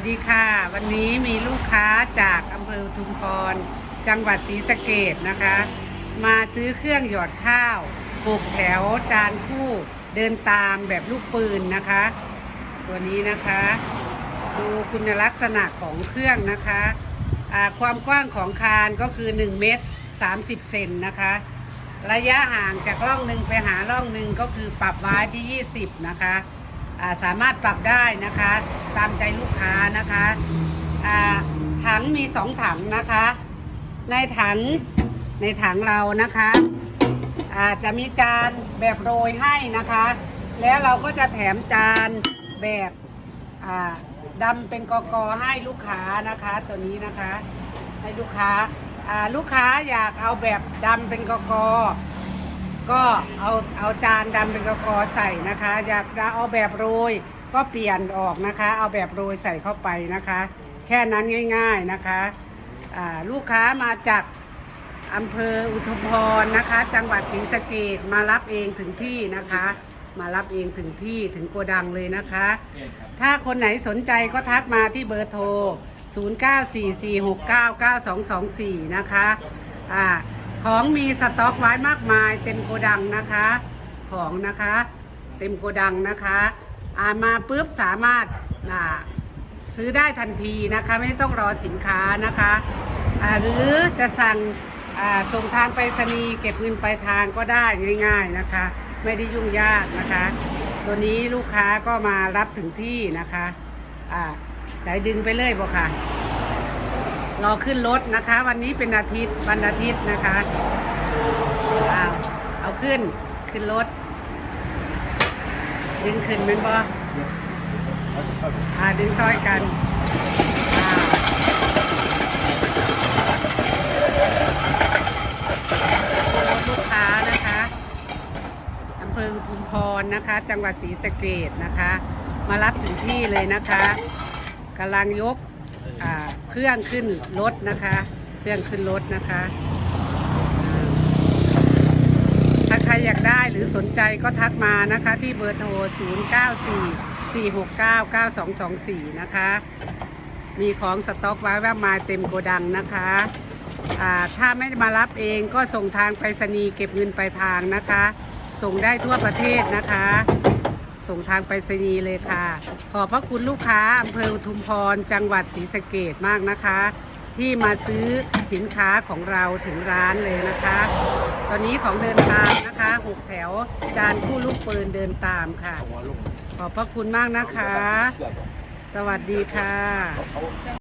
สวัสดีค่ะ วันนี้มีลูกค้าจากอำเภอทุมพร จังหวัดศรีสะเกดนะคะ มาซื้อเครื่องหยอดข้าวปลูกแถวจานคู่ เดินตามแบบลูกปืนนะคะ ตัวนี้นะคะ ดูคุณลักษณะของเครื่องนะคะอ่าความกว้างของคานก็คือ 1 เมตร 30 เซนนะคะ ระยะห่างจากร่องหนึ่งไปหาร่องหนึ่งก็คือปรับไว้ที่ 20 นะคะ สามารถปรับได้นะคะ ตามใจลูกค้านะคะถังมีสองถังนะคะ ในถังในถังเรานะคะอาจจะมีจานแบบโรยให้นะคะ แล้วเราก็จะแถมจานแบบดำเป็นกอกอให้ลูกค้านะคะตัวนี้นะคะ ให้ลูกค้าอ่าลูกค้าอยากเอาแบบดำเป็นกอกอ ก็เอาเอาจานดำเป็นกระกอใส่นะคะ อยากจะเอาแบบโรยก็เปลี่ยนออกนะคะ เอาแบบโรยใส่เข้าไปนะคะ แค่นั้นง่าย ๆนะคะลูกค้ามาจากอำเภออุทุมพรนะคะ จังหวัดศรีสะเกดมารับเองถึงที่นะคะ มารับเองถึงที่ถึงโกดังเลยนะคะ ถ้าคนไหนสนใจก็ทักมาที่เบอร์โทร 0944699224 นะคะอ่า ของมีสต็อกไว้มากมายเต็มโกดังนะคะ ของนะคะ เต็มโกดังนะคะอามาปุ๊บสามารถอ่าซื้อได้ทันทีนะคะไม่ต้องรอสินค้านะคะอ่าหรือจะสั่งส่งทางไปรษณีย์เก็บเงินปลายทางก็ได้ง่าย ๆนะคะ ไม่ได้ยุ่งยากนะคะ ตัวนี้ลูกค้าก็มารับถึงที่นะคะอ่าไหนดึงไปเลยบอกค่ะ รอขึ้นรถนะคะ วันนี้เป็นอาทิตย์วันอาทิตย์นะคะอ้าวเอาขึ้นขึ้นรถดึงขึ้นเป็นบ่อ่าดึงซ้อยกันลูกค้านะคะอำเภอทุมพรนะคะ จังหวัดศรีสะเกดนะคะ มารับถึงที่เลยนะคะกำลังยก เครื่องขึ้นรถนะคะ เครื่องขึ้นรถนะคะถ้าใครอยากได้หรือสนใจก็ทักมานะคะ ที่เบอร์โทร 0 9 4 4 6 9 9 2 2 4 นะคะ มีของสต็อกไว้ว่ามาเต็มโกดังนะคะถ้าไม่มารับเองก็ส่งทางไปรษณีย์เก็บเงินปลายทางนะคะ ส่งได้ทั่วประเทศนะคะ ส่งทางไปรษณีย์เลยค่ะ ขอบพระคุณลูกค้าอำเภออุทุมพร จังหวัดศรีสะเกดมากนะคะ ที่มาซื้อสินค้าของเราถึงร้านเลยนะคะ ตอนนี้ของเดินตามนะคะหกแถวจานคู่ลูกปืนเดินตามค่ะ ขอบพระคุณมากนะคะ สวัสดีค่ะ